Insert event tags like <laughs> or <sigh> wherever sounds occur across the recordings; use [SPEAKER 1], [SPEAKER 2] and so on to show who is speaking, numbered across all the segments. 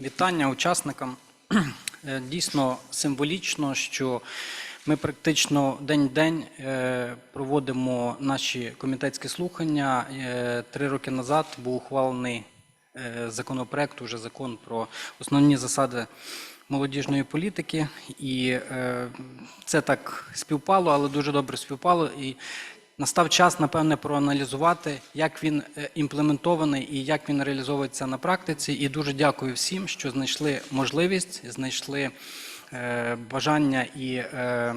[SPEAKER 1] вітання учасникам. Е, Дійсно символічно, що ми практично день в день е, проводимо наші комітетські слухання. Е, Три роки назад був ухвалений законопроект, уже закон про основні засади молодіжної політики. І це так співпало, але дуже добре співпало. І Настав час, напевне, проаналізувати, як він е, імплементований і як він реалізовується на практиці. І дуже дякую всім, що знайшли можливість, знайшли е, бажання і е,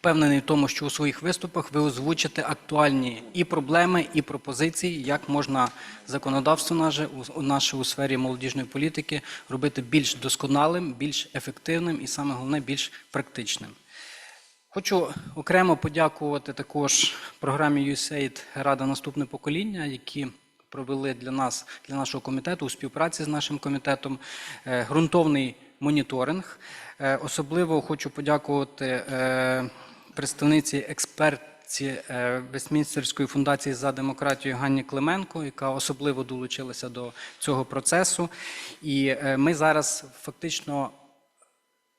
[SPEAKER 1] впевнений в тому, що у своїх виступах ви озвучите актуальні і проблеми, і пропозиції, як можна законодавство наше у- наше у сфері молодіжної політики робити більш досконалим, більш ефективним і саме головне більш практичним. Хочу окремо подякувати також програмі USAID Рада наступне покоління, які провели для нас, для нашого комітету у співпраці з нашим комітетом е, ґрунтовний моніторинг. Е, Особливо хочу подякувати е, представниці експертці е, Вестмінстерської фундації за демократію Ганні Клименко, яка особливо долучилася до цього процесу. І ми зараз фактично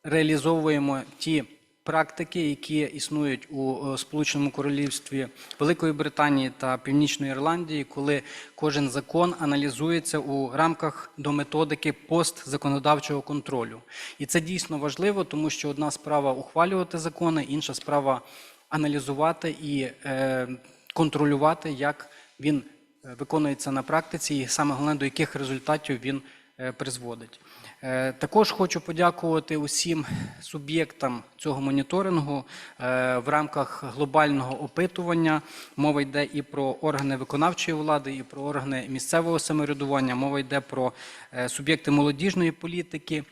[SPEAKER 1] реалізовуємо ті практики, які існують у е, Сполученому Королівстві Великої Британії та Північної Ірландії, коли кожен закон аналізується у рамках до методики постзаконодавчого контролю. І це дійсно важливо, тому що одна справа ухвалювати закони, інша справа аналізувати і е, контролювати, як він е, виконується на практиці, і саме головне, до яких результатів він призводить. Е, Також хочу подякувати усім суб'єктам цього моніторингу е, в рамках глобального опитування. Мова йде і про органи виконавчої влади, і про органи місцевого самоврядування. Мова йде про е, суб'єкти молодіжної політики,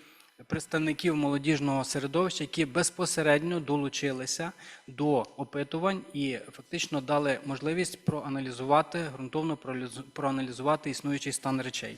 [SPEAKER 1] представників молодіжного середовища, які безпосередньо долучилися до опитувань і фактично дали можливість проаналізувати ґрунтовно проаналізу- проаналізувати існуючий стан речей.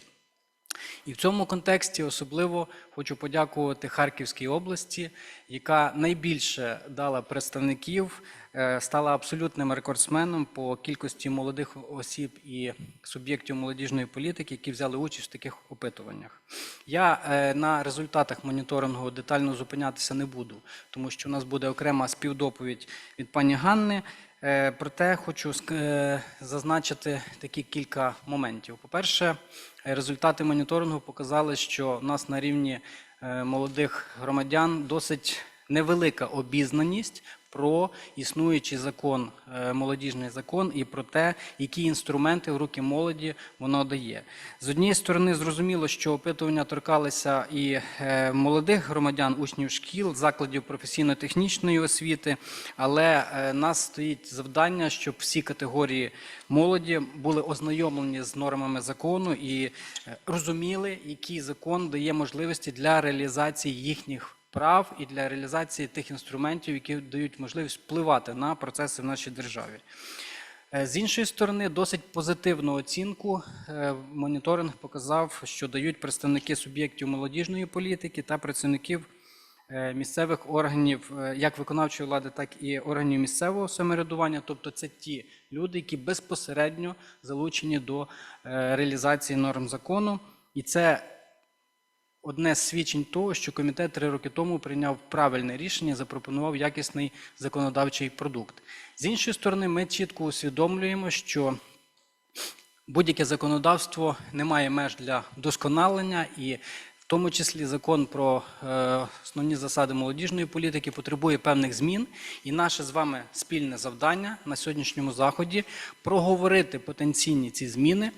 [SPEAKER 1] І в цьому контексті особливо хочу подякувати Харківській області, яка найбільше дала представників, е, стала абсолютним рекордсменом по кількості молодих осіб і суб'єктів молодіжної політики, які взяли участь в таких опитуваннях. Я е, на результатах моніторингу детально зупинятися не буду, тому що у нас буде окрема співдоповідь від пані Ганни. Е, Проте хочу е, зазначити такі кілька моментів. По-перше, результати моніторингу показали, що в нас на рівні е, молодих громадян досить невелика обізнаність про існуючий закон, е, молодіжний закон, і про те, які інструменти в руки молоді воно дає. З однієї сторони, зрозуміло, що опитування торкалися і е, молодих громадян, учнів шкіл, закладів професійно-технічної освіти, але е, нас стоїть завдання, щоб всі категорії молоді були ознайомлені з нормами закону і розуміли, який закон дає можливості для реалізації їхніх прав і для реалізації тих інструментів, які дають можливість впливати на процеси в нашій державі. Е, З іншої сторони, досить позитивну оцінку е, моніторинг показав, що дають представники суб'єктів молодіжної політики та працівників е, місцевих органів як виконавчої влади, так і органів місцевого самоврядування. Тобто це ті люди, які безпосередньо залучені до реалізації норм закону. І це одне з свідчень того, що комітет три роки тому прийняв правильне рішення, запропонував якісний законодавчий продукт. З іншої сторони, ми чітко усвідомлюємо, що будь-яке законодавство не має меж для досконалення, і в тому числі закон про е, основні засади молодіжної політики потребує певних змін. І наше з вами спільне завдання на сьогоднішньому заході проговорити потенційні ці зміни,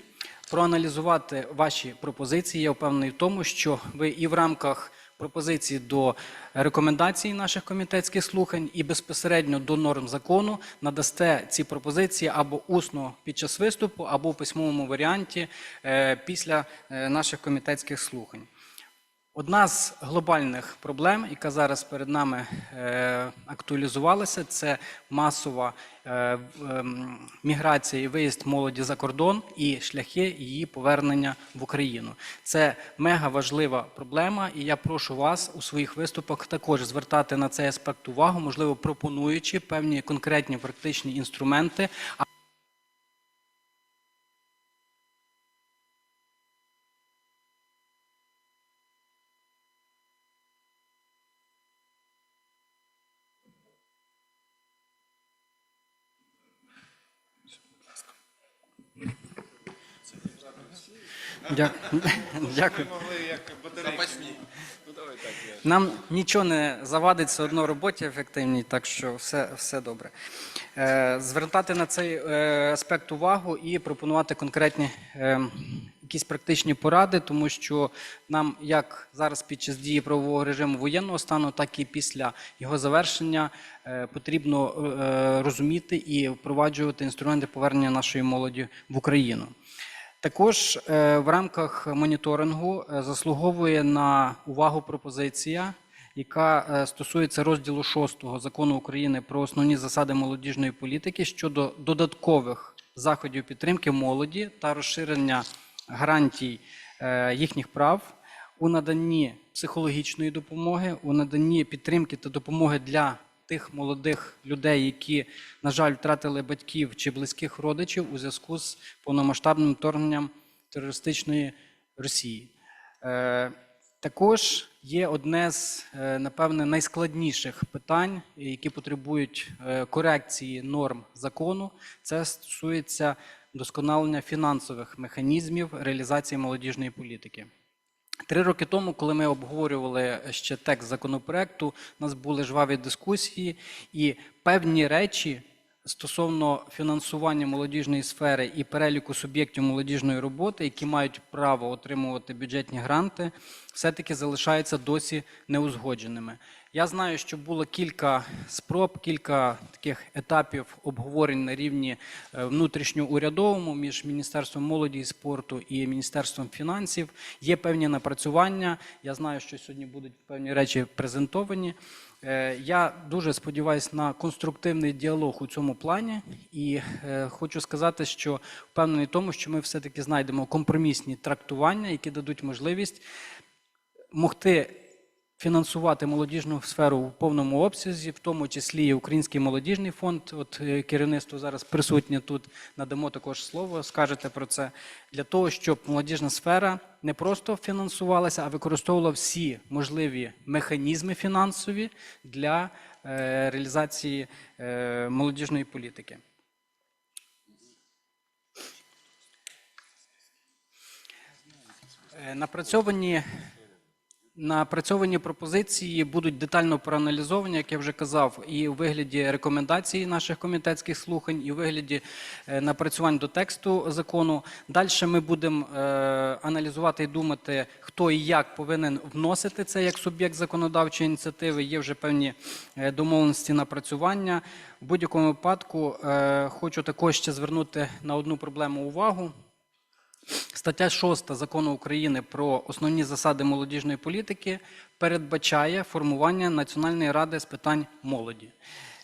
[SPEAKER 1] проаналізувати ваші пропозиції. Я впевнений в тому, що ви і в рамках пропозицій до рекомендацій наших комітетських слухань і безпосередньо до норм закону надасте ці пропозиції або усно під час виступу, або в письмовому варіанті е, після е, наших комітетських слухань. Одна з глобальних проблем, яка зараз перед нами е, актуалізувалася, це масова е, ем, міграція і виїзд молоді за кордон і шляхи її повернення в Україну. Це мега важлива проблема, і я прошу вас у своїх виступах також звертати на цей аспект увагу, можливо, пропонуючи певні конкретні практичні інструменти. Дя- <laughs> Дякую.
[SPEAKER 2] Батарейки.
[SPEAKER 1] Нам нічого не завадить все одно роботі ефективній, так що все, все добре. Е, звертати на цей е, аспект увагу і пропонувати конкретні е, якісь практичні поради, тому що нам, як зараз під час дії правового режиму воєнного стану, так і після його завершення потрібно розуміти і впроваджувати інструменти повернення нашої молоді в Україну. Також е, в рамках моніторингу е, заслуговує на увагу пропозиція, яка е, стосується розділу 6 закону України про основні засади молодіжної політики щодо додаткових заходів підтримки молоді та розширення гарантій їхніх прав у наданні психологічної допомоги, у наданні підтримки та допомоги для тих молодих людей, які, на жаль, втратили батьків чи близьких родичів у зв'язку з повномасштабним вторгненням терористичної Росії. Е, також є одне з, е, напевне, найскладніших питань, які потребують е, корекції норм закону. Це стосується досконалення фінансових механізмів реалізації молодіжної політики. Три роки тому, коли ми обговорювали ще текст законопроекту, у нас були жваві дискусії, і певні речі стосовно фінансування молодіжної сфери і переліку суб'єктів молодіжної роботи, які мають право отримувати бюджетні гранти, все-таки залишаються досі неузгодженими. Я знаю, що було кілька спроб, кілька таких етапів обговорень на рівні е, внутрішньоурядовому між Міністерством молоді і спорту і Міністерством фінансів. Є певні напрацювання. Я знаю, що сьогодні будуть певні речі презентовані. Е, Я дуже сподіваюся на конструктивний діалог у цьому плані, і е, хочу сказати, що впевнений в тому, що ми все-таки знайдемо компромісні трактування, які дадуть можливість могти фінансувати молодіжну сферу в повному обсязі, в тому числі і Український молодіжний фонд. От е, керівництво зараз присутнє тут. Надамо також слово, скажете про це для того, щоб молодіжна сфера не просто фінансувалася, а використовувала всі можливі механізми фінансові для е, реалізації е, молодіжної політики. Напрацьовані, напрацьовані пропозиції будуть детально проаналізовані, як я вже казав, і у вигляді рекомендацій наших комітетських слухань, і у вигляді е, напрацювань до тексту закону. Далі ми будемо е, аналізувати і думати, хто і як повинен вносити це як суб'єкт законодавчої ініціативи. Є вже певні е, домовленості напрацювання. В будь-якому випадку хочу також ще звернути на одну проблему увагу. Стаття 6 закону України про основні засади молодіжної політики передбачає формування Національної ради з питань молоді.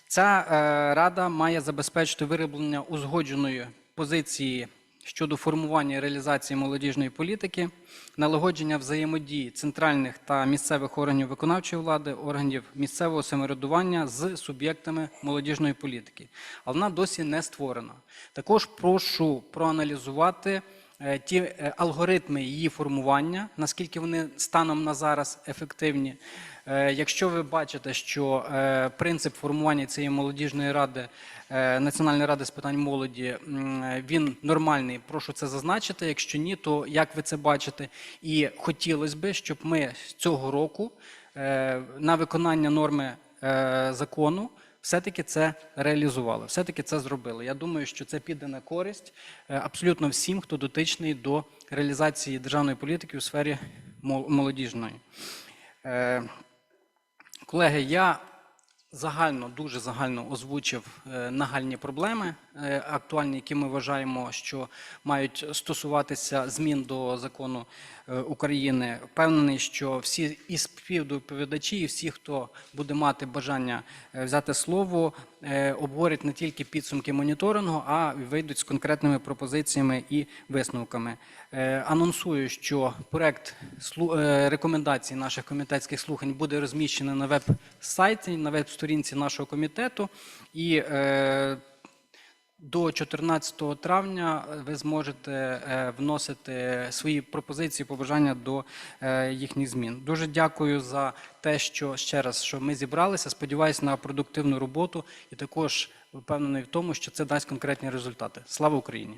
[SPEAKER 1] Ця е, рада має забезпечити вироблення узгодженої позиції щодо формування і реалізації молодіжної політики, налагодження взаємодії центральних та місцевих органів виконавчої влади, органів місцевого самоврядування з суб'єктами молодіжної політики. Але вона досі не створена. Також прошу проаналізувати ті е, алгоритми її формування, наскільки вони станом на зараз ефективні. Е, Якщо ви бачите, що е, принцип формування цієї молодіжної ради, е, Національної ради з питань молоді, він нормальний, прошу це зазначити. Якщо ні, то як ви це бачите? І хотілося б, щоб ми цього року е, на виконання норми е, закону все-таки це реалізували, все-таки це зробили. Я думаю, що це піде на користь е, абсолютно всім, хто дотичний до реалізації державної політики у сфері молодіжної. Е, Колеги, я загально, дуже загально озвучив е, нагальні проблеми, актуальні, які ми вважаємо, що мають стосуватися змін до закону України. Впевнений, що всі і співдоповідачі, і всі, хто буде мати бажання е, взяти слово, е, обговорять не тільки підсумки моніторингу, а й вийдуть з конкретними пропозиціями і висновками. Е, Анонсую, що проект е, рекомендацій наших комітетських слухань буде розміщений на веб-сайті, на веб-сторінці нашого комітету. І е, до 14 травня ви зможете е, вносити свої пропозиції, побажання до е, їхніх змін. Дуже дякую за те, що ще раз що ми зібралися. Сподіваюся на продуктивну роботу і також впевнений в тому, що це дасть конкретні результати. Слава Україні!